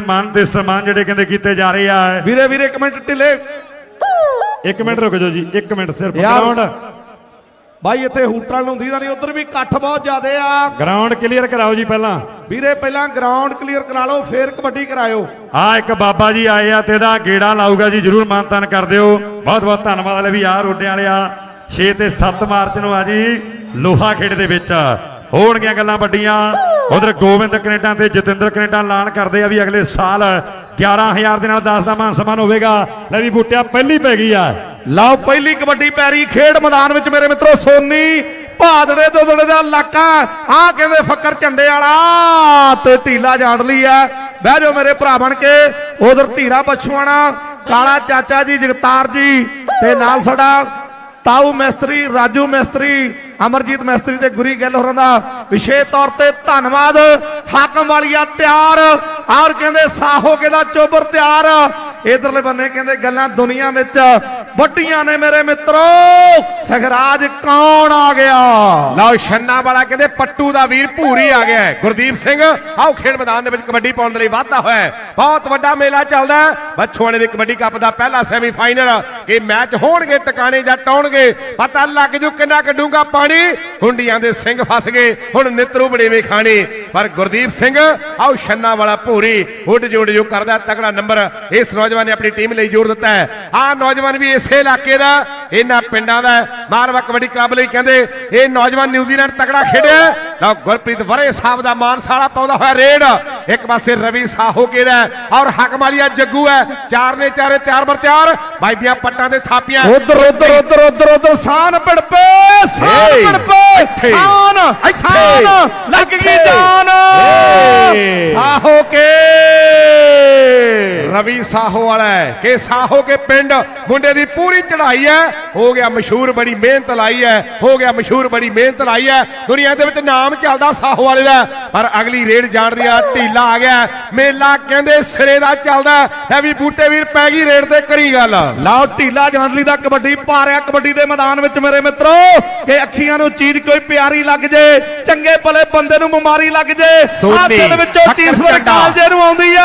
ਮਾਨ ਤੇ ਸਨਮਾਨ ਜਿਹੜੇ ਕਹਿੰਦੇ ਕੀਤੇ ਜਾ ਰਹੇ ਆ। ਵੀਰੇ ਵੀਰੇ ਇੱਕ ਮਿੰਟ ਢਿੱਲੇ। ਇੱਕ ਮਿੰਟ ਰੁਕ ਜਾਓ ਜੀ ਇੱਕ ਮਿੰਟ ਸਿਰਫ। ਗਰਾਊਂਡ ਬਾਈ ਇੱਥੇ ਹੂਟਰਾਂ ਨੂੰ ਹੁੰਦੀ ਤਾਂ ਨਹੀਂ ਉਧਰ ਵੀ ਇਕੱਠ ਬਹੁਤ ਜ਼ਿਆਦੇ ਆ। ਗਰਾਊਂਡ ਕਲੀਅਰ ਕਰਾਓ ਜੀ ਪਹਿਲਾਂ। ਵੀਰੇ ਪਹਿਲਾਂ ਗਰਾਊਂਡ ਕਲੀਅਰ ਕਰਾ ਲਓ ਫੇਰ ਕਬੱਡੀ ਕਰਾਇਓ। ਆ ਇੱਕ ਬਾਬਾ ਜੀ ਆਏ ਆ ਤੇ ਇਹਦਾ ਗੇੜਾ ਲਾਊਗਾ ਜੀ ਜਰੂਰ ਮਾਨਤਾਨ ਕਰ ਦਿਓ। ਬਹੁਤ ਬਹੁਤ ਧੰਨਵਾਦ ਲੈ ਵੀ ਆ ਰੋਡਿਆਂ ਵਾਲਿਆ 6 ਤੇ 7 ਮਾਰਚ ਨੂੰ ਆ ਜੀ ਲੋਹਾ ਖੇਡ ਦੇ ਵਿੱਚ। ਹੋਣਗੀਆਂ ਗੱਲਾਂ ਵੱਡੀਆਂ। ਉਧਰ ਗੋਬਿੰਦ ਕੈਨੇਡਾ ਤੇ ਜਤਿੰਦਰ ਕੈਨੇਡਾ ਐਲਾਨ ਕਰਦੇ ਆ ਵੀ ਅਗਲੇ ਸਾਲ 11000 ਦੇ ਨਾਲ 10 ਦਾ ਮਾਨ ਸਨਮਾਨ ਹੋਵੇਗਾ। ਲੈ ਵੀ ਬੂਟਿਆ ਪਹਿਲੀ ਪੈ ਗਈ ਆ। ਲਓ, ਪਹਿਲੀ ਕਬੱਡੀ ਪੈਰੀ ਖੇਡ ਮੈਦਾਨ ਵਿੱਚ ਮੇਰੇ ਮਿੱਤਰੋ, ਸੋਨੀ ਭਾਦੜੇ ਦੋਦੜੇ ਦਾ ਇਲਾਕਾ। ਆ ਕਹਿੰਦੇ ਫੱਕਰ ਝੰਡੇ ਵਾਲਾ, ਤੇ ਢੀਲਾ ਜਾਣ ਲਈ ਆ। ਬਹਿ ਜਾਓ ਮੇਰੇ ਭਰਾ ਬਣ ਕੇ। ਉਧਰ ਧੀਰਾ ਬਛੂਆਣਾ ਕਾਲਾ ਚਾਚਾ ਜੀ, ਜਗਤਾਰ ਜੀ, ਤੇ ਨਾਲ ਸਾਡਾ ਤਾਊ ਮਿਸਤਰੀ, ਰਾਜੂ ਮਿਸਤਰੀ ਅਮਰਜੀਤ ਮਿਸਤਰੀ ਤੇ ਗੁਰੀ ਗਿੱਲ ਹੋਰਾਂ ਦਾ ਵਿਸ਼ੇਸ਼ ਤੌਰ ਤੇ ਧੰਨਵਾਦ। ਹਾਕਮ ਵਾਲੀਆ ਤਿਆਰ। ਔਰ ਕਹਿੰਦੇ ਸਾਹੋ ਕੇ ਦਾ ਚੋਬਰ ਤਿਆਰ। ਇਧਰਲੇ ਬੰਨੇ ਕਹਿੰਦੇ ਗੱਲਾਂ ਦੁਨੀਆ ਵਿੱਚ ਵੱਡੀਆਂ ਨੇ ਮੇਰੇ ਮਿੱਤਰੋ। ਸਖਰਾਜ ਕੌਣ ਆ ਗਿਆ? ਲਓ ਛੰਨਾ ਵਾਲਾ ਕਹਿੰਦੇ ਪੱਟੂ ਦਾ ਵੀਰ ਭੂਰੀ ਆ ਗਿਆ ਗੁਰਦੀਪ ਸਿੰਘ, ਆਓ ਖੇਡ ਮੈਦਾਨ ਦੇ ਵਿੱਚ ਕਬੱਡੀ ਪਾਉਣ ਦੇ ਲਈ ਵਾਧਾ ਹੋਇਆ ਬਹੁਤ ਵੱਡਾ ਮੇਲਾ ਚੱਲਦਾ ਬੱਛੋਆਣੇ ਦੇ ਕਬੱਡੀ ਕੱਪ ਦਾ ਪਹਿਲਾ ਸੈਮੀਫਾਈਨਲ ਇਹ ਮੈਚ ਹੋਣਗੇ, ਟਿਕਾਣੇ ਜਾਂ ਟਾਉਣਗੇ। ਪਤਾ ਲੱਗ ਜੂ ਕਿੰਨਾ ਕੱਢੂਗਾ ਪਾਣੀ। ਹੁੰਡੀਆਂ ਦੇ ਸਿੰਘ ਫਸ ਗਏ, ਹੁਣ ਨਿਤਰੂ ਬੜੇਵੇਂ ਖਾਣੇ। ਪਰ ਗੁਰਦੀਪ ਸਿੰਘ, ਆਓ ਛੰਨਾ ਵਾਲਾ ਭੂਰੀ, ਉੱਡ ਜੋੜ ਜੋ, ਕਰਦਾ ਤਕੜਾ ਨੰਬਰ ਇਸ ਨੌਜਵਾਨ ਨੇ ਆਪਣੀ ਟੀਮ ਲਈ ਜੋੜ ਦਿੱਤਾ ਹੈ। ਆਹ ਨੌਜਵਾਨ ਵੀ ਇਸੇ ਇਲਾਕੇ ਦਾ ਇਹਨਾਂ ਪਿੰਡਾਂ ਦਾ। ਮਾਰਵਾ ਕਬੱਡੀ ਕਲੱਬ ਲਈ ਕਹਿੰਦੇ ਇਹ ਨੌਜਵਾਨ ਨਿਊਜ਼ੀਲੈਂਡ ਤਕੜਾ ਖੇਡਿਆ। ਲਓ ਗੁਰਪ੍ਰੀਤ ਵਰੇ ਸਾਹਿਬ ਦਾ ਮਾਨ ਸਾਲਾ ਪਾਉਂਦਾ ਹੋਇਆ ਰੇਡ। ਇੱਕ ਪਾਸੇ ਰਵੀ ਸਾਹੋ ਕੇ ਦਾ ਔਰ ਹਕਮਾਲੀਆ ਜੱਗੂ ਹੈ। ਚਾਰ ਨੇ ਚਾਰੇ ਤਿਆਰ ਬਰ ਤਿਆਰ। ਬਾਈ ਦੀਆਂ ਪੱਟਾਂ ਦੇ ਥਾਪੀਆਂ। ਉਧਰ ਉਧਰ ਉਧਰ ਉਧਰ ਉਧਰ ਸਾਨ ਪੜਪੇ ਸਾਨ ਪੜਪੇ ਸਾਨ ਸਾਨ ਲੱਗ ਗਈ। ਜਾਨ। ਸਾਹੋ ਕੇ। ਰਵੀ ਸਾਹੋ ਵਾਲਾ ਕਿ ਸਾਹੋ ਕੇ ਪਿੰਡ ਮੁੰਡੇ ਦੀ ਪੂਰੀ ਚੜ੍ਹਾਈ ਹੈ। ਹੋ ਗਿਆ ਮਸ਼ਹੂਰ ਬੜੀ ਮਿਹਨਤ ਲਾਈ ਹੈ ਹੋ ਗਿਆ ਮਸ਼ਹੂਰ ਬੜੀ ਮਿਹਨਤ ਲਾਈ ਹੈ। ਦੁਨੀਆ ਦੇ ਵਿੱਚ ਨਾਮ ਚੱਲਦਾ ਸਾਹੋ ਵਾਲੇ ਦਾ ਪਰ ਅਗਲੀ ਰੇਡ ਜਾਣ ਦੀ ਆ ਢੀਲਾ ਆ ਗਿਆ। ਮੇਲਾ ਕਹਿੰਦੇ ਸਿਰੇ ਦਾ ਚੱਲਦਾ ਹੈ ਵੀ ਬੂਟੇ ਵੀਰ ਪੈ ਗਈ ਰੇਡ ਤੇ ਕਰੀ ਗੱਲ। ਲਓ ਢੀਲਾ ਜਾਂਦਲੀ ਦਾ ਕਬੱਡੀ ਪਾ ਰਿਹਾ ਕਬੱਡੀ ਦੇ ਮੈਦਾਨ ਵਿੱਚ ਮੇਰੇ ਮਿੱਤਰੋ ਕਿ ਅੱਖੀਆਂ ਨੂੰ ਚੀਜ਼ ਕੋਈ ਪਿਆਰੀ ਲੱਗ ਜੇ ਚੰਗੇ ਭਲੇ ਬੰਦੇ ਨੂੰ ਬਿਮਾਰੀ ਲੱਗ ਜੇ ਆਹ ਦਿਲ ਵਿੱਚੋਂ ਚੀਜ਼ ਵਰ। ਕਾਲਜੇ ਨੂੰ ਆਉਂਦੀ ਆ।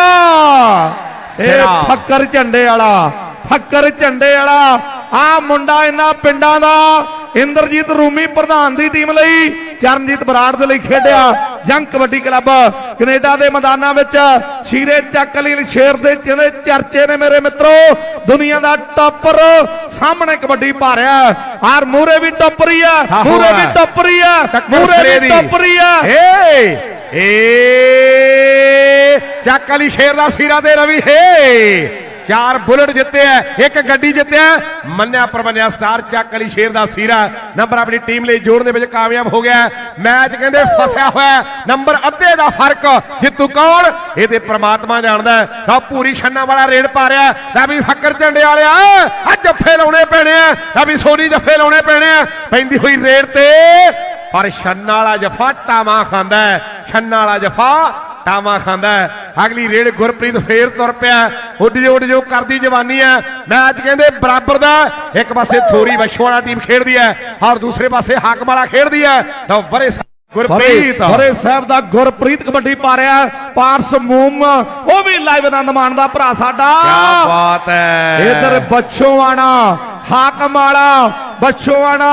ਇਹ। ਫੱਕਰ ਝੰਡੇ ਵਾਲਾ। ਫੱਕਰ ਝੰਡੇ ਵਾਲਾ। ਆ ਮੁੰਡਾ ਇਹਨਾਂ ਪਿੰਡਾਂ ਦਾ ਇੰਦਰਜੀਤ ਰੂਮੀ ਪ੍ਰਧਾਨ ਦੀ ਟੀਮ ਲਈ ਚਰਨਜੀਤ ਬਰਾੜ ਦੇ ਲਈ ਖੇਡਿਆ ਜੰਗ ਕਬੱਡੀ ਕਲੱਬ ਕੈਨੇਡਾ ਦੇ ਮੈਦਾਨਾਂ ਵਿੱਚ। ਸ਼ੀਰੇ ਚੱਕ ਲਈ ਸ਼ੇਰ ਦੇ ਜਿਹਦੇ ਚਰਚੇ ਨੇ ਮੇਰੇ ਮਿੱਤਰੋ ਦੁਨੀਆ ਦਾ ਟੱਪਰ ਸਾਹਮਣੇ ਕਬੱਡੀ ਪਾ ਰਿਹਾ ਆਰ ਮੂਰੇ ਵੀ ਟੱਪਰੀ ਆ ਮੂਰੇ ਵੀ। ਟੱਪਰੀ ਆ ਮੂਰੇ ਵੀ। ਟੱਪਰੀ ਆ ਏ ਏ ਚੱਕ ਵਾਲੀ ਸ਼ੇਰ ਦਾ ਸੀਰਾ ਦੇ ਰਵੀ ਹੇ ਚਾਰ ਬੁਲਟ ਜਿੱਤਿਆ ਇੱਕ ਗੱਡੀ ਜਿੱਤਿਆ ਮੰਨਿਆ ਪਰਮੰਨਿਆ, ਸਟਾਰ ਚੱਕ ਵਾਲੀ ਸ਼ੇਰ ਦਾ ਸੀਰਾ। ਨੰਬਰ ਆਪਣੀ ਟੀਮ ਲਈ ਜੋੜਨ ਦੇ ਵਿੱਚ ਕਾਮਯਾਬ ਹੋ ਗਿਆ ਮੈਚ ਕਹਿੰਦੇ ਫਸਿਆ ਹੋਇਆ ਨੰਬਰ ਅੱਧੇ ਦਾ ਫ਼ਰਕ, ਜਿੱਤੂ ਕੌਣ? ਇਹ ਤੇ ਪ੍ਰਮਾਤਮਾ ਜਾਣਦਾ ਹੈ ਤਾਂ ਪੂਰੀ ਛੰਨਾ ਵਾਲਾ ਰੇਡ ਪਾ ਰਿਹਾ ਲੈ ਵੀ ਫੱਕਰ ਝੰਡੇ ਵਾਲਿਆ ਆ ਜੱਫੇ ਲਾਉਣੇ ਪੈਣੇ ਆ ਤਾਂ ਵੀ ਸੋਨੀ ਜੱਫੇ ਲਾਉਣੇ ਪੈਣੇ ਆ ਪੈਂਦੀ ਹੋਈ ਰੇਡ ਤੇ, ਪਰ ਛੰਨਾ ਵਾਲਾ ਜਫਾ ਟਾਵਾ ਖਾਂਦਾ ਹੈ ਛੰਨਾ ਵਾਲਾ ਜਫਾ ਟਾਵਾ ਖਾਂਦਾ ਹੈ। ਅਗਲੀ ਰੇਡ ਗੁਰਪ੍ਰੀਤ ਫੇਰ ਤੁਰ ਪਿਆ ਉੱਡ ਜੋ ਉੱਡ ਜੋ ਕਰਦੀ ਜਵਾਨੀ ਹੈ। ਮੈਚ ਕਹਿੰਦੇ ਬਰਾਬਰ ਦਾ ਇੱਕ ਪਾਸੇ ਥੋਰੀ ਵਸ਼ਵਾਲਾ ਟੀਮ ਖੇਡਦੀ ਹੈ ਔਰ ਦੂਸਰੇ ਪਾਸੇ ਹਾਕਮ ਵਾਲਾ ਖੇਡਦੀ ਹੈ। ਤਾਂ ਸਾਹਿਬ ਗੁਰਪ੍ਰੀਤ। ਹਰੇ ਸਾਹਿਬ ਦਾ ਗੁਰਪ੍ਰੀਤ ਕਬੱਡੀ ਪਾ ਰਿਹਾ ਪਾਰਸ ਮੂਮ ਉਹ ਵੀ ਲਾਈਵ ਆਨੰਦ ਮਾਣਦਾ ਭਰਾ ਸਾਡਾ। ਕੀ ਬਾਤ ਹੈ। ਇਧਰ ਬੱਚੋਆਣਾ ਹਾਕਮ ਵਾਲਾ ਬੱਚੋਆਣਾ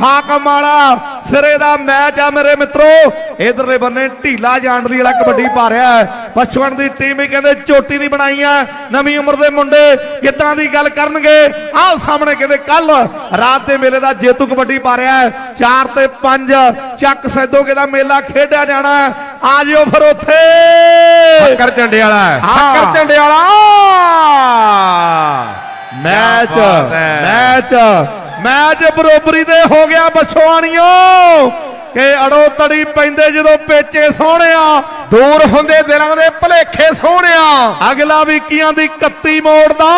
ਹਾਕਮ ਵਾਲਾ ਸਿਰੇ ਦਾ ਮੈਚ ਆ ਮੇਰੇ ਮਿੱਤਰੋ। ਇਧਰਲੇ ਬੰਨੇ ਢੀਲਾ ਜਾਂਡਲੀ ਵਾਲਾ ਕਬੱਡੀ ਪਾ ਰਿਹਾ ਹੈ। ਬੱਚੋਆਣ ਦੀ ਟੀਮ ਵੀ ਕਹਿੰਦੇ ਚੋਟੀ ਦੀ ਬਣਾਈ ਆ ਨਵੀਂ ਉਮਰ ਦੇ ਮੁੰਡੇ ਕਿੱਦਾਂ ਦੀ ਗੱਲ ਕਰਨਗੇ? ਆਹ ਸਾਹਮਣੇ ਕਹਿੰਦੇ ਕੱਲ ਰਾਤ ਦੇ ਮੇਲੇ ਦਾ ਜੇਤੂ ਕਬੱਡੀ ਪਾ ਰਿਹਾ ਹੈ। 4 ਤੇ 5 ਚੱਕ ਸੈਦੋਗੇ ਦਾ ਮੇਲਾ ਖੇਡਿਆ ਜਾਣਾ ਹੈ। ਆ ਜਿਓ ਫਿਰ ਉੱਥੇ। ਫੱਕਰ ਝੰਡੇ ਵਾਲਾ ਹੈ। ਹਾਂ। ਫੱਕਰ ਝੰਡੇ ਵਾਲਾ। ਮੈਚ ਹੈ। ਮੈਚ। ਮੈਚ ਬਰੋਬਰੀ ਦੇ ਹੋ ਗਿਆ ਬਛਵਾਣੀਓ ਕਿ ਅੜੋ ਤੜੀ ਪੈਂਦੇ ਜਦੋਂ ਪੇਚੇ ਸੋਹਣਿਆ ਦੂਰ ਹੁੰਦੇ ਦਿਲਾਂ ਦੇ ਭਲੇਖੇ ਸੋਹਣਿਆ। ਅਗਲਾ ਵੀ ਕੀਆਂ ਦੀ ਕੱਤੀ ਮੋੜਦਾ।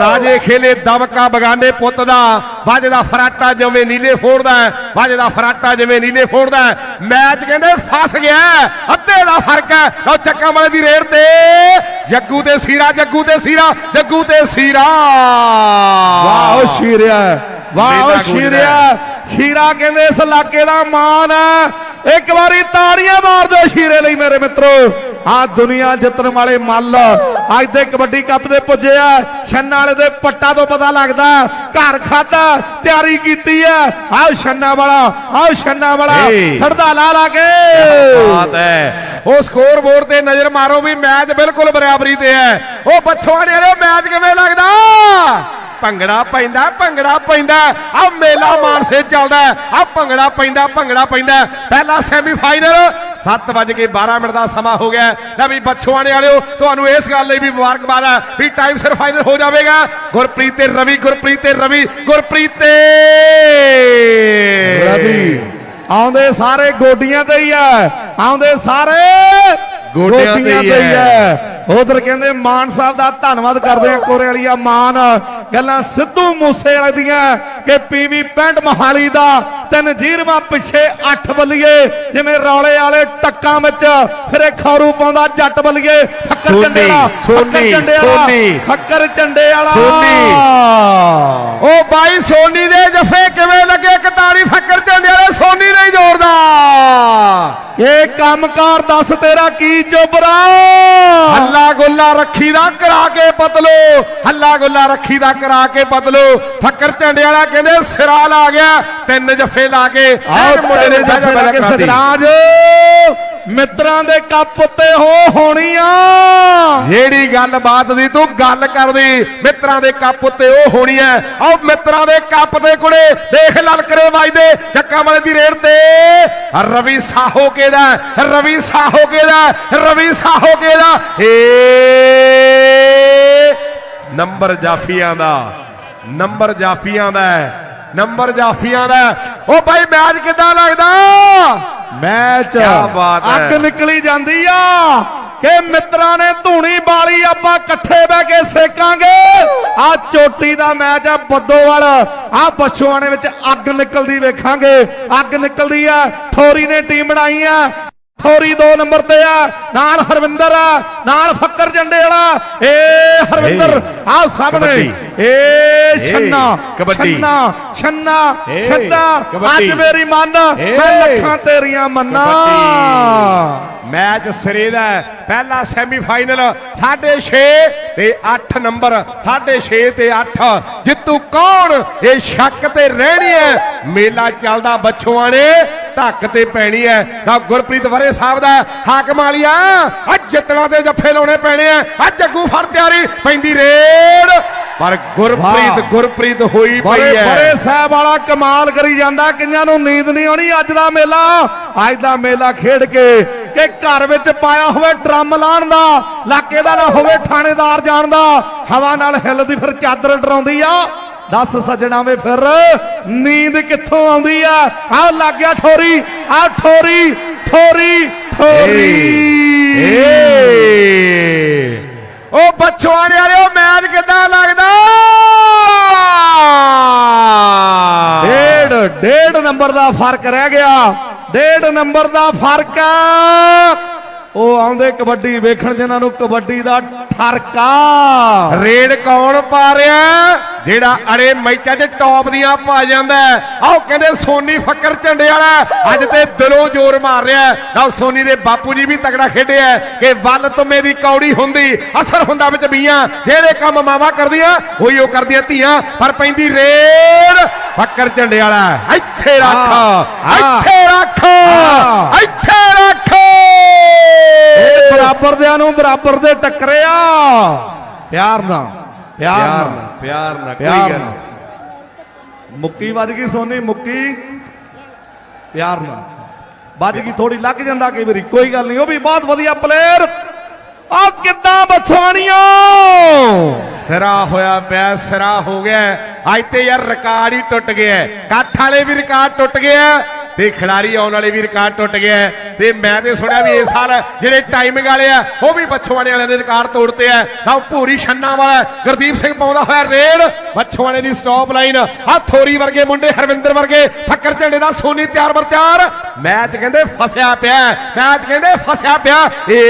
ਰਾਜੇ ਖੇਲੇ ਦਮਕਾ ਬਗਾਨੇ ਪੁੱਤ ਦਾ। ਵੱਜਦਾ ਫਰਾਟਾ ਜਿਵੇਂ ਨੀਲੇ ਫੋੜਦਾ ਵੱਜਦਾ ਫਰਾਟਾ ਜਿਵੇਂ ਨੀਲੇ ਫੋੜਦਾ। ਮੈਚ ਕਹਿੰਦੇ ਫਸ ਗਿਆ। ਅੱਧੇ ਦਾ ਫ਼ਰਕ ਹੈ। ਲਓ ਚੱਕਾਂ ਵਾਲੇ ਦੀ ਰੇਡ ਤੇ। ਜੱਗੂ ਤੇ ਸੀਰਾ ਜੱਗੂ ਤੇ ਸੀਰਾ ਜੱਗੂ ਤੇ ਸੀਰਾ। ਵਾਹ ਸ਼ੀਰਿਆ ਵਾਹ ਗੂੰਜਦਾ ਸ਼ੀਰਿਆ ਸ਼ੀਰਾ ਕਹਿੰਦੇ ਇਸ ਇਲਾਕੇ ਦਾ ਮਾਨ ਹੈ। ਇੱਕ ਵਾਰੀ ਤਾੜੀਆਂ ਮਾਰ ਦਿਓ ਸ਼ੀਰੇ ਲਈ ਮੇਰੇ ਮਿੱਤਰੋ। ਆ ਦੁਨੀਆ ਜਿੱਤਣ ਵਾਲੇ ਮੱਲ ਅੱਜ ਦੇ ਕਬੱਡੀ ਕੱਪ ਦੇ ਪੁੱਜੇ ਆ। ਛੰਨਾ ਵਾਲੇ ਦੇ ਪੱਟਾ ਤੋਂ ਪਤਾ ਲੱਗਦਾ ਘਰ ਖਾਦਾ ਤਿਆਰੀ ਕੀਤੀ ਆ ਆਹ ਛੰਨਾ ਵਾਲਾ ਆਹ ਛੰਨਾ ਵਾਲਾ ਏ। ਸੜਦਾ ਲਾ ਲਾ ਕੇ। ਬਾਤ ਹੈ। ਉਹ ਸਕੋਰ ਬੋਰਡ ਤੇ ਨਜ਼ਰ ਮਾਰੋ ਵੀ ਮੈਚ ਬਿਲਕੁਲ ਬਰਾਬਰੀ ਤੇ ਹੈ। ਉਹ ਬੱਚੋਆਣੇ ਵਾਲੇ ਮੈਚ ਕਿਵੇਂ ਲੱਗਦਾ? ਭੰਗੜਾ ਪੈਂਦਾ ਭੰਗੜਾ ਪੈਂਦਾ। ਆ ਮੇਲਾ ਮਾਨਸੇ ਚੱਲਦਾ ਆ ਭੰਗੜਾ ਪੈਂਦਾ ਭੰਗੜਾ ਪੈਂਦਾ ਪਹਿਲਾ ਸੈਮੀਫਾਈਨਲ 7:12 ਮਿੰਟ ਦਾ ਸਮਾਂ ਹੋ ਗਿਆ ਲੈ ਵੀ ਬੱਚੋਆਣੇ ਵਾਲਿਓ, ਤੁਹਾਨੂੰ ਇਸ ਗੱਲ ਲਈ ਵੀ ਮੁਬਾਰਕਬਾਦ ਹੈ ਵੀ ਟਾਈਮ ਸਿਰ ਫਾਈਨਲ ਹੋ ਜਾਵੇਗਾ। ਗੁਰਪ੍ਰੀਤ ਤੇ ਰਵੀ, ਗੁਰਪ੍ਰੀਤ ਤੇ ਰਵੀ, ਗੁਰਪ੍ਰੀਤ ਤੇ ਰਵੀ, ਆਉਂਦੇ ਸਾਰੇ ਗੋਡੀਆਂ ਤੇ ਹੀ ਆ ਆਉਂਦੇ ਸਾਰੇ ਗੋਡਿਆਂ ਤੇ ਹੀ ਹੈ ਉਧਰ ਕਹਿੰਦੇ ਮਾਨ ਸਾਹਿਬ ਦਾ ਧੰਨਵਾਦ ਕਰਦੇ ਆ ਕੋਰੇ ਵਾਲੀਆ ਮਾਨ। ਗੱਲਾਂ ਸਿੱਧੂ ਮੂਸੇ ਵਾਲੇ ਦੀਆਂ ਕਿ ਪੀਵੀ ਪੈਂਟ ਮਹਾਲੀ ਦਾ ਤੇ ਨਜੀਰਵਾ ਪਿੱਛੇ 8 ਬੱਲੀਏ। ਜਿਵੇਂ ਰੌਲੇ ਵਾਲੇ ਟੱਕਾਂ ਵਿੱਚ ਫਿਰ ਇਹ ਖਾਰੂ ਪਾਉਂਦਾ ਜੱਟ ਬੱਲੀਏ। ਫੱਕਰ ਝੰਡੇ ਵਾਲਾ ਸੋਨੀ, ਫੱਕਰ ਝੰਡੇ ਵਾਲਾ ਸੋਨੀ। ਫੱਕਰ ਝੰਡੇ ਵਾਲਾ ਸੋਨੀ। ਉਹ ਬਾਈ ਸੋਨੀ ਦੇ ਜਫੇ ਕਿਵੇਂ ਲੱਗੇ? ਕਤਾਰੀ ਫੱਕਰ ਝੰਡੇ ਵਾਲੇ ਸੋਨੀ ਜੋੜਦਾ ਇਹ ਕੰਮਕਾਰ ਦੱਸ ਤੇਰਾ ਕੀ ਚੁਬਰਾ ਹੱਲਾ ਗੋਲਾ ਰੱਖੀ ਦਾ ਕਰਾ ਕੇ ਬਦਲੋ। ਹੱਲਾ ਗੋਲਾ ਰੱਖੀ ਦਾ ਕਰਾ ਕੇ ਬਦਲੋ। ਫੱਕਰ ਝੰਡੇ ਵਾਲਾ ਕਹਿੰਦੇ ਸਿਰਾ ਲਾ ਗਿਆ ਤਿੰਨ ਜਫੇ ਲਾ ਕੇ। ਐਨ ਮੁੰਡੇ ਨੇ ਜੱਫੇ ਲਾ ਕੇ ਕਰਾ। ਸਗਰਾਜ ਮਿੱਤਰਾਂ ਦੇ ਕੱਪ ਉੱਤੇ ਹੋ ਹੋਣੀਆਂ। ਜਿਹੜੀ ਗੱਲ ਬਾਤ ਦੀ ਤੂੰ ਗੱਲ ਕਰਦੀ, ਮਿੱਤਰਾਂ ਦੇ ਕੱਪ ਉੱਤੇ ਉਹ ਹੋਣੀ ਐ। ਆਓ ਮਿੱਤਰਾਂ ਦੇ ਕੱਪ ਦੇ ਕੁੜੇ, ਦੇਖ ਲਲਕਰੇ ਵੱਜਦੇ ਚੱਕਾਂ ਵਾਲੇ ਦੀ ਰੇਡ ਤੇ। ਰਵੀ ਸਾਹੋ ਕਿਹਦਾ ਰਵੀ ਸਾਹੋ ਕਿਹਦਾ ਰਵੀ ਸਾਹੋ ਕਿਹਦਾ ਏ ਨੰਬਰ ਜਾਫੀਆਂ ਦਾ, ਨੰਬਰ ਜਾਫੀਆਂ ਦਾ ਨੰਬਰ ਜਾਫੀਆਂ ਦਾ ਉਹ ਭਾਈ ਮੈਚ ਕਿੱਦਾਂ ਲੱਗਦਾ? ਮੈਚ। ਬਾਤ ਹੈ। ਅੱਗ ਨਿਕਲੀ ਜਾਂਦੀ ਆ ਕਿ ਮਿੱਤਰਾਂ ਨੇ ਧੂਣੀ ਬਾਲੀ ਆਪਾਂ ਇਕੱਠੇ ਬਹਿ ਕੇ ਸੇਕਾਂਗੇ। ਆ ਚੋਟੀ ਦਾ ਮੈਚ ਆ ਬੱਦੋਵਾਲ। ਆ ਪਛੂਆਣੇ ਵਿੱਚ ਅੱਗ ਨਿਕਲਦੀ ਵੇਖਾਂਗੇ। ਅੱਗ ਨਿਕਲਦੀ ਆ ਥੋਰੀ ਨੇ ਟੀਮ ਬਣਾਈ ਆ। ਥੋਰੀ 2 ਨੰਬਰ ਤੇ ਆ। ਨਾਲ ਹਰਵਿੰਦਰ ਆ ਨਾਲ ਫੱਕਰ ਜੰਡੇ ਵਾਲਾ ਏ ਹਰਵਿੰਦਰ ਏ, ਆ ਸਾਹਮਣੇ। ਕਬੱਡੀ। ਏ ਛੰਨਾ ਕਬੱਡੀ। ਛੰਨਾ ਛੰਨਾ ਕਬੱਡੀ। ਅੱਜ ਮੇਰੀ ਮੰਨ ਮੈਂ ਲੱਖਾਂ ਤੇਰੀਆਂ ਮੰਨਾਂ। ਮੈਚ ਸਿਰੇ ਦਾ। ਪਹਿਲਾ ਸੈਮੀਫਾਈਨਲ 6.5 ਤੇ 8 ਨੰਬਰ 6.5 ਤੇ 8 ਜਿੱਤੂ ਕੌਣ? ਇਹ ਸ਼ੱਕ ਤੇ ਰਹਿਣੀ ਹੈ। ਮੇਲਾ ਚੱਲਦਾ ਬੱਚੋਆਂ ਨੇ ਧੱਕ ਤੇ ਪੈਣੀ ਹੈ। ਤਾਂ ਗੁਰਪ੍ਰੀਤ ਵਰੇ ਸਾਹਿਬ ਦਾ ਹਾਕਮ ਵਾਲੀਆ ਅੱਜ ਜਿੱਤਣਾ ਤੇ ਜੱਫੇ ਲਾਉਣੇ ਪੈਣੇ ਆ। ਅੱਜ ਜੱਗੂ ਫੜ ਤਿਆਰੀ ਪੈਂਦੀ ਰੇਡ। ਪਰ ਗੁਰਪ੍ਰੀਤ। ਗੁਰਪ੍ਰੀਤ ਹੋਈ ਪਈ ਹੈ। ਬੜੇ ਸਾਹਿਬ ਵਾਲਾ ਕਮਾਲ ਕਰੀ ਜਾਂਦਾ ਕਿੰਨਾਂ ਨੂੰ ਨੀਂਦ ਨਹੀਂ ਆਉਣੀ ਅੱਜ ਦਾ ਮੇਲਾ। ਅੱਜ ਦਾ ਮੇਲਾ ਖੇਡ ਕੇ ਕਿ ਘਰ ਵਿੱਚ ਪਾਇਆ ਹੋਵੇ ਡਰਮ ਲਾਣ ਦਾ ਲਾਕੇ ਦਾ ਨਾ ਹੋਵੇ ਥਾਣੇਦਾਰ ਜਾਣ ਦਾ। ਹਵਾ ਨਾਲ ਹਿੱਲਦੀ ਫਿਰ ਚਾਦਰ ਡਰਾਉਂਦੀ ਆ। ਦੱਸ ਸੱਜਣਾ ਵੇ ਫਿਰ ਨੀਂਦ ਕਿੱਥੋਂ ਆਉਂਦੀ ਆ? ਆਹ ਲੱਗ ਗਿਆ ਠੋਰੀ ਆਹ ਠੋਰੀ ਠੋਰੀ ਠੋਰੀ। ਏ ਉਹ ਬੱਚਵਾੜੇ ਵਾਲਿਓ, ਮੈਚ ਕਿੱਦਾਂ ਲੱਗਦਾ? ਡੇਢ ਡੇਢ ਨੰਬਰ ਦਾ ਫ਼ਰਕ ਰਹਿ ਗਿਆ। ਡੇਢ ਨੰਬਰ ਦਾ ਫ਼ਰਕ ਉਹ ਆਉਂਦੇ ਕਬੱਡੀ ਵੇਖਣ ਜਿਨ੍ਹਾਂ ਨੂੰ ਕਬੱਡੀ ਦਾ ਠਰਕਾ ਰੇਡ ਕੌਣ ਪਾ ਰਿਹਾ ਜਿਹੜਾ ਅਰੇ ਮੈਚਾਂ 'ਚ ਟੌਪ ਦੀਆਂ ਪਾ ਜਾਂਦਾ ਹੈ। ਆਓ ਕਹਿੰਦੇ ਸੋਨੀ ਫੱਕਰ ਝੰਡੇ ਵਾਲਾ ਅੱਜ ਤੇ ਦਿਲੋਂ ਜ਼ੋਰ ਮਾਰ ਰਿਹਾ। ਆਓ ਸੋਨੀ ਦੇ ਬਾਪੂ ਜੀ ਵੀ ਤਗੜਾ ਖੇਡਿਆ ਕਿ ਵੱਲ ਤੁਮੇ ਦੀ ਕੌੜੀ ਹੁੰਦੀ ਅਸਰ ਹੁੰਦਾ ਵਿੱਚ ਬੀਆਂ ਜਿਹੜੇ ਕੰਮ ਮਾਵਾ ਕਰਦੀਆਂ ਉਹੀ ਉਹ ਕਰਦੀਆਂ ਧੀਆਂ ਪਰ ਪੈਂਦੀ ਰੇਡ ਫੱਕਰ ਝੰਡੇ ਵਾਲਾ ਇੱਥੇ ਰੱਖ। ਇੱਥੇ ਰੱਖ। ਇੱਥੇ ਰੱਖ ਬਰਾਬਰ ਦਿਆਂ ਨੂੰ ਬਰਾਬਰ ਦੇ ਟੱਕਰਿਆ ਪਿਆਰ ਨਾਲ ਪਿਆਰ ਨਾਲ ਪਿਆਰ ਨਾਲ ਕੋਈ ਪਿਆਰ ਗੱਲ ਨਾਲ। ਮੁੱਕੀ ਵੱਜ ਗਈ ਸੋਨੀ ਮੁੱਕੀ। ਪਿਆਰ ਨਾਲ। ਵੱਜ ਗਈ ਥੋੜੀ ਲੱਗ ਜਾਂਦਾ ਕਈ ਵਾਰੀ ਕੋਈ ਗੱਲ ਨਹੀਂ ਉਹ ਵੀ ਬਹੁਤ ਵਧੀਆ ਪਲੇਅਰ ਆ ਕਿੱਦਾਂ ਬਛਵਾਣੀਆਂ! ਸਿਰਾ ਹੋਇਆ ਪਿਆ ਸਿਰਾ ਹੋ ਗਿਆ। ਅੱਜ ਤੇ ਯਾਰ ਰਿਕਾਰਡ ਹੀ ਟੁੱਟ ਗਿਆ। ਕੱਠ ਵਾਲੇ ਵੀ ਰਿਕਾਰਡ ਟੁੱਟ ਗਿਆ ਤੇ ਖਿਡਾਰੀ ਆਉਣ ਵਾਲੇ ਵੀ ਰਿਕਾਰਡ ਟੁੱਟ ਗਿਆ ਤੇ ਮੈਂ ਤੇ ਸੁਣਿਆ ਵੀ ਇਸ ਸਾਲ ਜਿਹੜੇ ਟਾਈਮਿੰਗ ਵਾਲੇ ਆ ਉਹ ਵੀ ਬੱਛੋਵਾਣੇ ਵਾਲਿਆਂ ਦੇ ਰਿਕਾਰਡ ਤੋੜਤੇ ਆ। ਤਾਂ ਭੂਰੀ ਛੰਨਾ ਵਾਲਾ ਗੁਰਦੀਪ ਸਿੰਘ ਪਾਉਂਦਾ ਹੋਇਆ ਰੇਡ। ਬੱਛੋਵਾਣੇ ਦੀ ਸਟਾਪ ਲਾਈਨ ਆ ਥੋਰੀ ਵਰਗੇ ਮੁੰਡੇ ਹਰਵਿੰਦਰ ਵਰਗੇ ਫੱਕਰ ਝੰਡੇ ਦਾ ਸੋਨੀ ਤਿਆਰ ਬਰ ਤਿਆਰ। ਮੈਚ ਕਹਿੰਦੇ ਫਸਿਆ ਪਿਆ ਮੈਚ ਕਹਿੰਦੇ ਫਸਿਆ ਪਿਆ। ਏ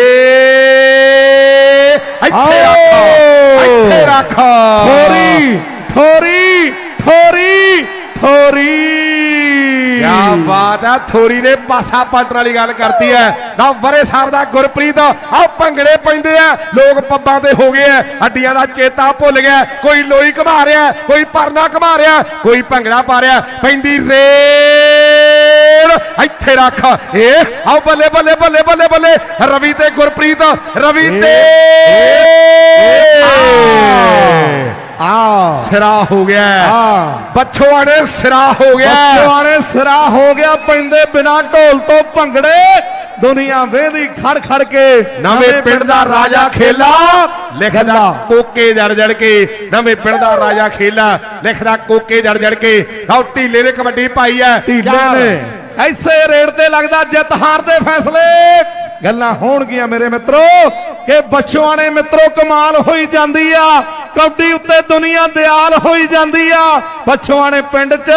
ਇੱਥੇ ਰੱਖ। ਇੱਥੇ ਰੱਖ। ਥੋਰੀ ਥੋਰੀ ਥੋਰੀ। ਬਾਤ ਹੈ ਆ ਥੋਰੀ ਨੇ ਪਾਸਾ ਪਲਟਣ ਵਾਲੀ ਗੱਲ ਕਰਤੀ ਹੈ ਨਾ ਵਰੇ ਸਾਹਿਬ ਦਾ ਗੁਰਪ੍ਰੀਤ ਆ ਭੰਗੜੇ ਪੈਂਦੇ ਆ ਲੋਕ ਪੱਬਾਂ ਤੇ ਹੋ ਗਏ ਆ ਹੱਡੀਆਂ ਦਾ ਚੇਤਾ ਭੁੱਲ ਗਿਆ ਕੋਈ ਲੋਈ ਘਮਾ ਰਿਹਾ ਕੋਈ ਪਰਨਾ ਘਮਾ ਰਿਹਾ ਕੋਈ ਭੰਗੜਾ ਪਾ ਰਿਹਾ ਪੈਂਦੀ ਰੇਡ ਇੱਥੇ ਰੱਖ ਇਹ ਆਓ ਬੱਲੇ ਬੱਲੇ ਬੱਲੇ ਬੱਲੇ ਬੱਲੇ ਰਵੀ ਤੇ ਗੁਰਪ੍ਰੀਤ ਰਵੀ ਤੇ ਸਿਰਾ ਹੋ ਗਿਆ। ਨੇ ਸਿਰਾ ਹੋ ਗਿਆ। ਬੱਚਿਆਂ ਨੇ ਸਿਰਾ ਹੋ ਗਿਆ ਪੈਂਦੇ ਬਿਨਾ ਢੋਲ ਤੋਂ ਭੰਗੜੇ। ਦੁਨੀਆ ਵੇਂਦੀ ਖੜ ਖੜ ਕੇ ਨਵੇਂ ਪਿੰਡ ਦਾ ਰਾਜਾ ਖੇਲਾ। ਲਿਖਦਾ ਕੋਕੇ ਜੜ ਜੜ ਕੇ ਨਵੇਂ ਪਿੰਡ ਦਾ ਰਾਜਾ ਖੇਲਾ। ਲਿਖਦਾ ਕੋਕੇ ਜੜ ਜੜ ਕੇ। ਆਓ ਢੀਲੇ ਨੇ ਕਬੱਡੀ ਪਾਈ ਐ। ਢੀਲੇ ਨੇ। ਐਸੇ ਰੇਡ ਤੇ ਲੱਗਦਾ ਜਿੱਤ ਹਾਰ ਦੇ ਫੈਸਲੇ। ਗੱਲਾਂ ਹੋਣਗੀਆਂ ਮੇਰੇ ਮਿੱਤਰੋ ਕਿ ਬੱਚੋਆਂ ਨੇ ਮਿੱਤਰੋ ਕਮਾਲ ਹੋਈ ਜਾਂਦੀ ਆ। ਕਬੱਡੀ ਉੱਤੇ ਦੁਨੀਆ ਦਿਆਲ ਹੋਈ ਜਾਂਦੀ ਆ। ਨੇ ਪਿੰਡ 'ਚ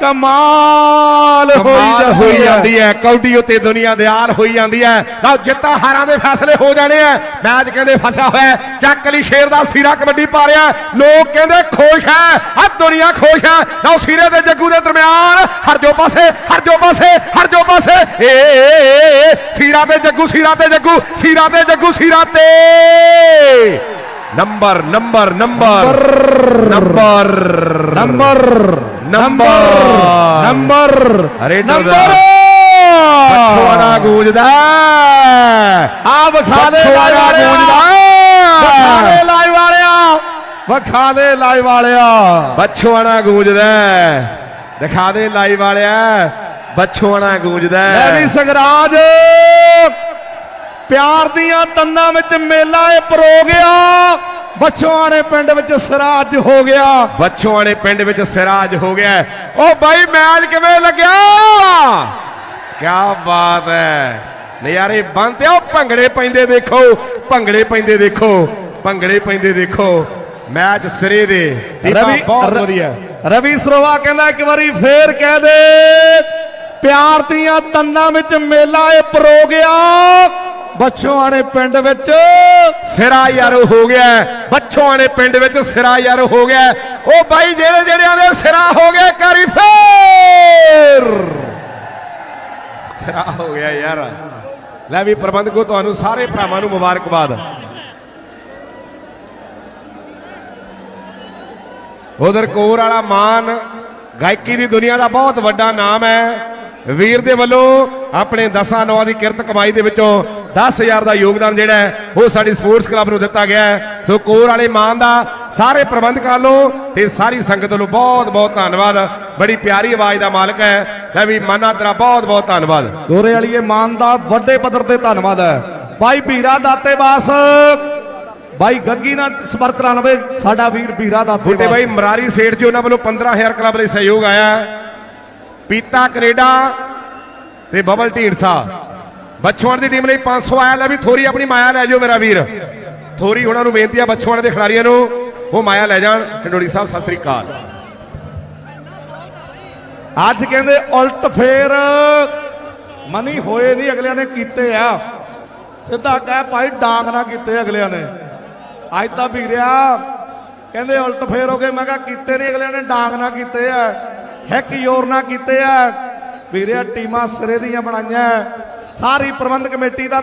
ਕਮਾਲ ਹੋਈ ਹੋਈ ਜਾਂਦੀ ਐ ਕੌਡੀ ਉੱਤੇ ਦੁਨੀਆ ਦੇ ਆਲ ਹੋਈ ਜਾਂਦੀ ਐ ਆਓ ਜਿੱਤਾਂ ਹਾਰਾਂ ਦੇ ਫੈਸਲੇ ਹੋ ਜਾਣੇ ਐ ਮੈਚ ਕਹਿੰਦੇ ਫਸਿਆ ਹੋਇਆ ਹੈ। ਚੱਕ ਲਈ ਸ਼ੇਰ ਦਾ ਸੀਰਾ ਕਬੱਡੀ ਪਾ ਰਿਹਾ ਲੋਕ ਕਹਿੰਦੇ ਖੁਸ਼ ਐ ਆ ਦੁਨੀਆ ਖੁਸ਼ ਐ ਲਓ ਸੀਰੇ ਤੇ ਜੱਗੂ ਦੇ ਦਰਮਿਆਨ। ਹਰ ਜੋ ਪਾਸੇ ਹਰ ਜੋ ਪਾਸੇ ਹਰ ਜੋ ਪਾਸੇ। ਏ, ਸੀਰਾ ਤੇ ਜੱਗੂ ਸੀਰਾ ਤੇ ਜੱਗੂ ਸੀਰਾ ਤੇ ਜੱਗੂ ਸੀਰਾ ਤੇ। Number number number number number number number ਅਰੇ ਨੰਬਰ ਛੋੜਾ ਗੂੰਜਦਾ ਆ ਵਿਖਾ ਦੇ ਲਾਈਵ ਵਾਲਿਆ। ਵਿਖਾ ਦੇ ਲਾਈਵ ਵਾਲਿਆ। ਵਿਖਾ ਦੇ ਲਾਈਵ ਵਾਲਿਆ। ਬੱਛੋਆਣਾ ਗੂੰਜਦਾ ਦਿਖਾ ਦੇ ਲਾਈਵ ਵਾਲਿਆ। ਬੱਛੋਆਣਾ ਗੂੰਜਦਾ ਲੈ ਵੀ ਸਗਰਾਜ। ਪਿਆਰ ਦੀਆਂ ਤੰਨਾਂ ਵਿੱਚ ਮੇਲਾ ਇਹ ਪਰੋ ਗਿਆ ਬੱਚੋਆਣੇ ਪਿੰਡ ਵਿੱਚ ਸਰਾਜ ਹੋ ਗਿਆ। ਬੱਛੋਆਣੇ ਪਿੰਡ ਵਿੱਚ ਸਿਰਾਜ ਹੋ ਗਿਆ। ਉਹ ਬਾਈ ਮੈਚ ਕਿਵੇਂ ਲੱਗਿਆ? ਕੀ ਬਾਤ ਹੈ। ਨਜ਼ਾਰੇ ਬੰਦੇ ਉਹ ਭੰਗੜੇ ਪੈਂਦੇ ਦੇਖੋ ਭੰਗੜੇ ਪੈਂਦੇ ਦੇਖੋ ਭੰਗੜੇ ਪੈਂਦੇ ਦੇਖੋ। ਮੈਚ ਸਿਰੇ ਦੇ। ਰਵੀ ਬਹੁਤ ਵਧੀਆ। ਰਵੀ ਸਰੋਵਾ ਕਹਿੰਦਾ ਇੱਕ ਵਾਰੀ ਫੇਰ ਕਹਿ ਦੇ। ਪਿਆਰ ਦੀਆਂ ਤੰਨਾਂ ਵਿੱਚ ਮੇਲਾ ਇਹ ਪਰੋ ਗਿਆ ਬੱਚੋਆਣੇ ਪਿੰਡ ਵਿੱਚ ਸਿਰਾ ਯਾਰ ਹੋ ਗਿਆ ਬੱਚੋਆਣੇ ਪਿੰਡ ਵਿੱਚ ਸਿਰਾ ਯਾਰ ਹੋ ਗਿਆ ਉਹ ਬਾਈ ਜਿਹੜੇ ਜਿਹੜਿਆਂ ਦੇ ਸਿਰਾ ਹੋ ਗਿਆ, ਕਰੀ ਫੇਰ। ਸਿਰਾ ਹੋ ਗਿਆ ਯਾਰ। ਲੈ ਵੀ ਪ੍ਰਬੰਧਕੋ, ਤੁਹਾਨੂੰ ਸਾਰੇ ਭਰਾਵਾਂ ਨੂੰ ਮੁਬਾਰਕਬਾਦ। ਉਧਰ ਕੋਰ ਵਾਲਾ ਮਾਨ, ਗਾਇਕੀ ਦੀ ਦੁਨੀਆ ਦਾ ਬਹੁਤ ਵੱਡਾ ਨਾਮ ਹੈ। ਵੀਰ ਦੇ ਵੱਲੋਂ ਆਪਣੇ ਦਸਾਂ ਨੌ ਦੀ ਕਿਰਤ ਕਮਾਈ ਦੇ ਵਿੱਚੋਂ 10000 ਦਾ ਯੋਗਦਾਨ ਜਿਹੜਾ ਹੈ ਉਹ ਸਾਡੀ ਸਪੋਰਟਸ ਕਲੱਬ ਨੂੰ ਦਿੱਤਾ ਗਿਆ ਹੈ। ਸੋ ਕੋਰ ਵਾਲੇ ਮਾਨ ਦਾ ਸਾਰੇ ਪ੍ਰਬੰਧਕਾਂ ਵੱਲੋਂ ਤੇ ਸਾਰੀ ਸੰਗਤ ਵੱਲੋਂ ਬਹੁਤ ਬਹੁਤ ਧੰਨਵਾਦ। ਬੜੀ ਪਿਆਰੀ ਆਵਾਜ਼ ਦਾ ਮਾਲਕ ਹੈ। ਲੈ ਵੀ ਮਾਨਾ ਤੇਰਾ ਬਹੁਤ ਬਹੁਤ ਧੰਨਵਾਦ। ਗੋਰੇ ਵਾਲੀਏ ਮਾਨ ਦਾ ਵੱਡੇ ਪੱਧਰ ਤੇ ਧੰਨਵਾਦ ਹੈ। ਬਾਈ ਵੀਰਾ ਦਾਤੇ ਬਾਸ ਬਾਈ ਗੱਗੀ ਨਾਲ ਸੰਪਰਕ ਕਰਾਣਵੇ ਸਾਡਾ ਵੀਰ ਵੀਰਾ ਦਾਤੇ ਬੁੱਢੇ ਬਾਈ ਮਰਾਰੀ ਸੇਠ ਜੀ ਉਹਨਾਂ ਵੱਲੋਂ 15000 ਕਲੱਬ ਲਈ ਸਹਿਯੋਗ ਆਇਆ। ਪੀਤਾ ਕੈਨੇਡਾ ਤੇ ਬਬਲ ਢੀਂਡਸਾ। ਬੱਚੋਆਂ ਦੀ ਟੀਮ ਲਈ 500 ਆਇਆ ਲੈ ਵੀ ਥੋਰੀ ਆਪਣੀ ਮਾਇਆ ਲੈ ਜਾਓ ਮੇਰਾ ਵੀਰ। ਥੋਰੀ ਉਹਨਾਂ ਨੂੰ ਬੇਨਤੀ ਆ ਬੱਚੋਆਂ ਦੇ ਖਿਡਾਰੀਆਂ ਨੂੰ, ਉਹ ਮਾਇਆ ਲੈ ਜਾਣ। ਢੰਡੋੜੀ ਸਾਹਿਬ, ਸਤਿ ਸ੍ਰੀ ਅਕਾਲ। ਅੱਜ ਕਹਿੰਦੇ ਉਲਟ ਫੇਰ ਮਨੀ ਹੋਏ ਨਹੀਂ ਅਗਲਿਆਂ ਨੇ ਕੀਤੇ ਆ। ਸਿੱਧਾ ਕਹਿ ਭਾਈ ਡਾਂਗ ਨਾ ਕੀਤੇ ਅਗਲਿਆਂ ਨੇ। ਅੱਜ ਤਾਂ ਵੀਰਿਆ ਕਹਿੰਦੇ ਉਲਟ ਫੇਰ ਹੋ ਗਏ। ਮੈਂ ਕਿਹਾ ਕੀਤੇ ਨਹੀਂ ਅਗਲਿਆਂ ਨੇ, ਡਾਂਗ ਨਾ ਕੀਤੇ ਆ। ਹੈਕ ਯੋਰ ਨਾ ਕੀਤੇ ਆ। ਵੀਰਿਆ, ਟੀਮਾਂ ਸਿਰੇ ਦੀਆਂ ਬਣਾਈਆਂ। ਸਾਰੀ ਪ੍ਰਬੰਧਕ ਕਮੇਟੀ ਦਾ